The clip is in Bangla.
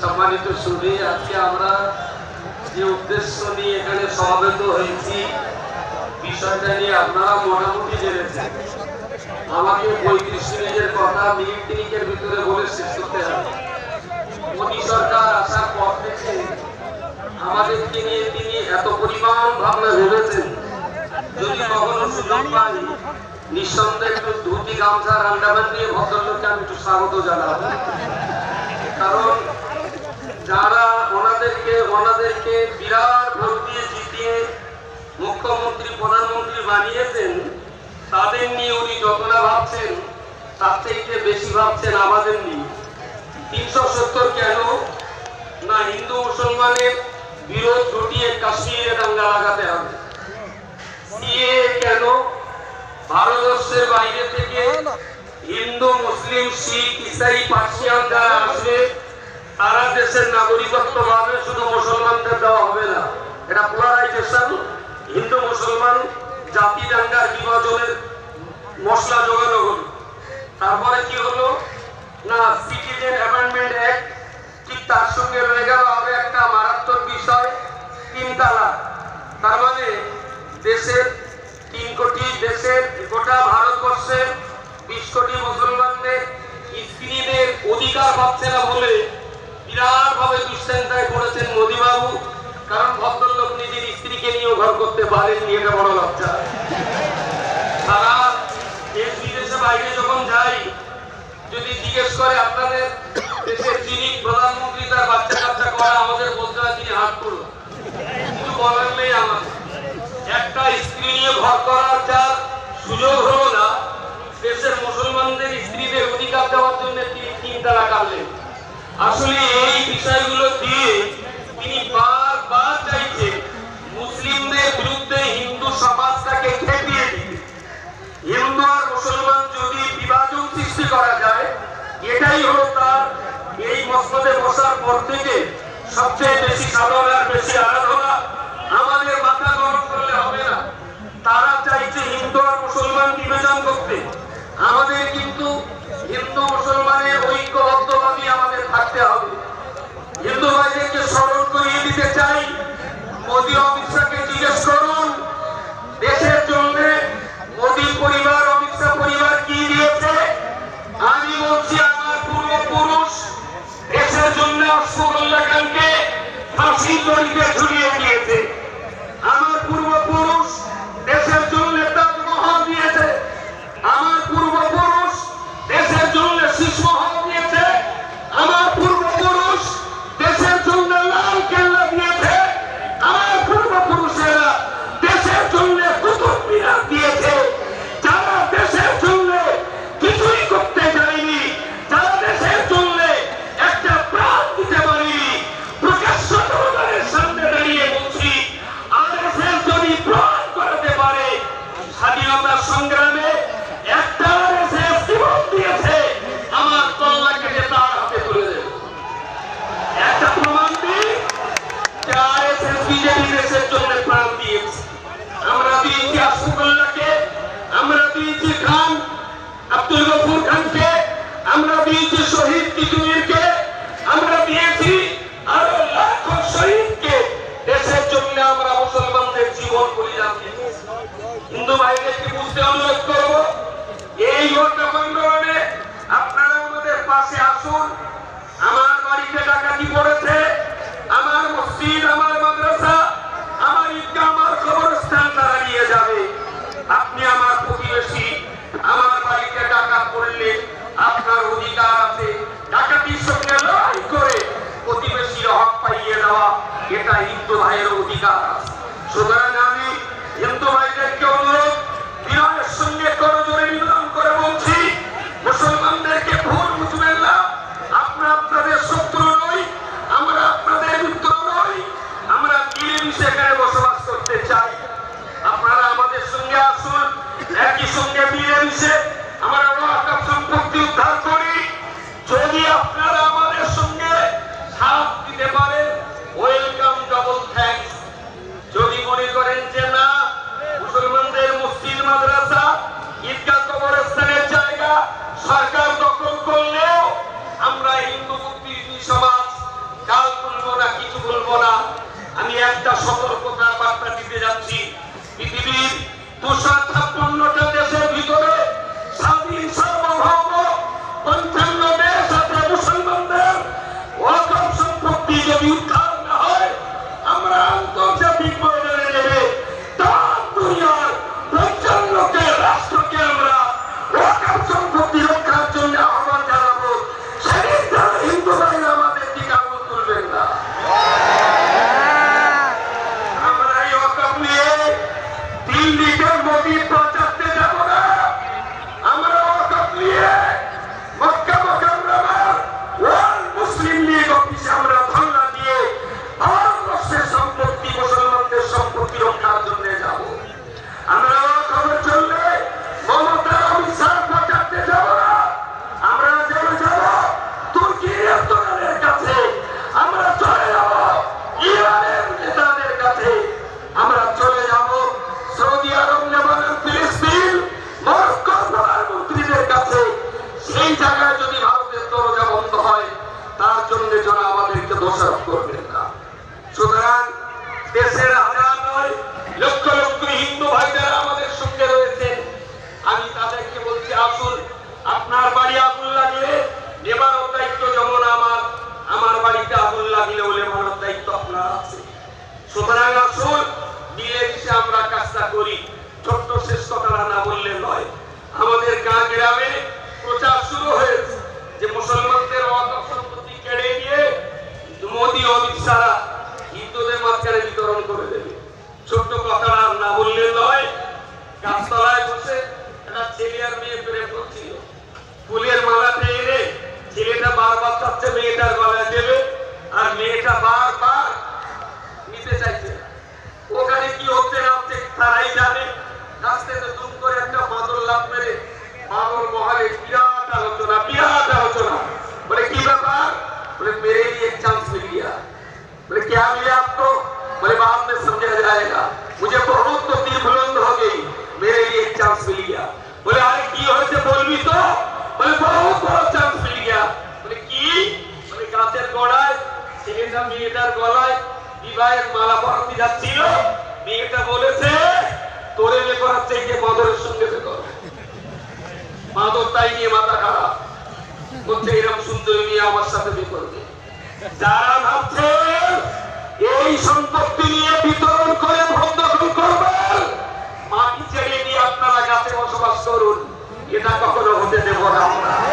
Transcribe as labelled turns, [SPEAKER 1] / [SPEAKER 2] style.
[SPEAKER 1] সম্মানিত সুদী আজকে আমরা যে উদ্দেশ্য নিয়ে এখানে সমাবেত হয়েছি, বিষয়টা নিয়ে আপনারা মোটামুটি জেনেছেন। আমাকে পঁয়ত্রিশ মিনিটের কথা মিনিট তিনিকের ভিতরে বলে শেষ করতে হবে। মোদী সরকার আসার পর থেকে আমাদেরকে নিয়ে তিনি এত পরিমাণ ভাবনা ভেবেছেন। যদি কখনো সুযোগ পাই মুখ্যমন্ত্রী, প্রধানমন্ত্রী বানিয়েছেন, তাদের নিয়ে উনি যত না ভাবছেন, তার থেকে বেশি ভাবছেন আমাদের নিয়ে। তিনশো সত্তর কেন? না হিন্দু মুসলমানের বিরোধ ঘটিয়ে কাশ্মীরে দাঙ্গা লাগাতে হবে। কেন ভারতবর্ষের বাইরে থেকে হিন্দু মুসলিম শিখ ইসাই পার্সিয়ান যারা আসবে তারা দেশের নাগরিকত্ব পাবে শুধু মুসলমানদের দেওয়া হবে না। এটা পোলারাইজেশন হিন্দু মুসলমান জাতি দাঙ্গার বিভাজনের মশলা জোগানো হলো। তারপরে কি হলো? না সিটিজেন অ্যামেন্ডমেন্ট অ্যাক্ট ঠিক তার সঙ্গে রয়ে গেল আরও একটা মারাত্মক বিষয় তিন তালাক। তার মানে দেশের তিন কোটি দেশের, গোটা ভারতবর্ষের বিশ কোটি মুসলমানদের স্ত্রীদের অধিকার পাচ্ছে না বলে বিরাট ভাবে দুশ্চিন্তায় পড়েছেন মোদীবাবু। কারণ ভদ্রলোক নিজের স্ত্রীকে নিয়েও ঘর করতে পারেননি, এটা বড় লজ্জা। সারা দেশ বিদেশে বাইরে যখন যাই যদি জিজ্ঞেস করে, আপনাদের দেশের যিনি প্রধানমন্ত্রী, তার বাচ্চা কাচ্চা করে আমাদের বলতে হয়, তিনি হাত করুন কিছু বলার নেই আমার। একটা স্ত্রী নিয়ে ঘর করার যার সুযোগ হলো না, দেশের মুসলমানদের স্ত্রীদের অধিকার দেওয়ার জন্য তিনি তারা কাটলেন আসলে এই বিষয়গুলো দিয়ে তিনি বারবার চাইছেন মুসলিমদের বিরুদ্ধে হিন্দু সমাজটাকে খেপিয়ে দিতে। হিন্দু আর মুসলমান যদি বিভাজন সৃষ্টি করা যায়, এটাই হলো তার এই মসনদে বসার পর থেকে সবচেয়ে বেশি সাধনা আর বেশি আরাধনা আমাদের মাথা গরম করলে হবে না তারা চাইছে হিন্দু মুসলমান বিভাজন করতে। আমাদের কিন্তু হিন্দু মুসলমানের ঐক্যবদ্ধভাবে আমাদের থাকতে হবে। হিন্দু ভাইদেরকে স্মরণ করিয়ে দিতে চাই। মোদী অমিত শাহকে জিজ্ঞেস করুন, দেশের জন্য মোদী পরিবার, অমিত শাহ পরিবার কি দিয়েছে? আমি বলছি, আমার পূর্বপুরুষ দেশের জন্য অশ্বগোল্লা খানকে ফাঁসি দড়িতে ঝুলিয়ে দিয়েছে আমার পূর্বপুরুষ দেশের জন্য তাজমহল দিয়েছে আমার পূর্বপুরুষ দেশের জন্য শীষমহল দিয়েছে আমার পূর্বপুরুষ দেশের জন্য লাল কেল্লা দিয়েছে আমার পূর্বপুরুষেরা দেশের জন্য কুতুব মিনার দিয়েছে যারা দেশের জন্য কিছুই করতে যায়নি যারা দেশের জন্য একটা প্রাণ দিতে পারেনি প্রকাশ্য জনগণের সামনে দাঁড়িয়ে বলছি আরএসএস যদি প্রাণ করাতে পারে স্বাধীনতা সংগ্রামে একটা আরএসএস জীবন দিয়েছে আমার কল্লা কেটে তার হাতে তুলে দেবে একটা প্রমাণ দিই যে আরএসএস বিজেপি দেশের জন্য প্রাণ দিয়েছে আমরা দিয়েছি আশফাকুল্লাহকে আমরা দিয়েছি খান আব্দুল গফুর খানকে আমরা দিয়েছি শহীদ তিতুমিরকে আমরা দিয়েছি আরও লাখো শহীদকে দেশের জন্য আমরা মুসলমানদের জীবন বলিদান দিয়েছি হিন্দু ভাইদেরকে বুঝতে অনুরোধ করব এই হত্যাকাণ্ডে আপনারা আমাদের পাশে আসুন আমার বাড়িতে ডাকাতি পড়েছে আমার মসজিদ আমার মাদ্রাসা আমার ঈদগাহ আমার কবরস্থান তারা নিয়ে যাবে আপনি আমার প্রতিবেশী আমার বাড়িতে ডাকাত পড়লে আপনার অধিকার আছে ডাকাতির সঙ্গে লড়াই করে প্রতিবেশীর হক পাইয়ে দেওয়া হিন্দু ভাইয়ের অধিকার। সুতরাং আমি একটা সতর্কতার বার্তা দিতে যাচ্ছি। পৃথিবীর দুশো ছাপ্পান্নটা দেশের ভিতরে স্বাধীন, সার্বভৌম, পঞ্চান্ন দেশ আছে মুসলমানদের। অকম সম্পত্তি যে Zona এক মালা পড়াতে যাচ্ছিল। মেয়েটা বলেছে, তোরে বিয়ে করার চাইতে মাদরের সঙ্গে বিয়ে মাদর তাই নিয়ে মাথা খারাপ। বলছে এরকম সুন্দর মেয়ে আমার সাথে বিয়ে করবে। যারা ভাবছে, এই সম্পত্তি নিয়ে বিতরণ করে ভোগ দখল করবেন মাটি ছেড়ে দিয়ে আপনারা গাছে বসবাস করুন। এটা কখনো হতে দেব না আমরা।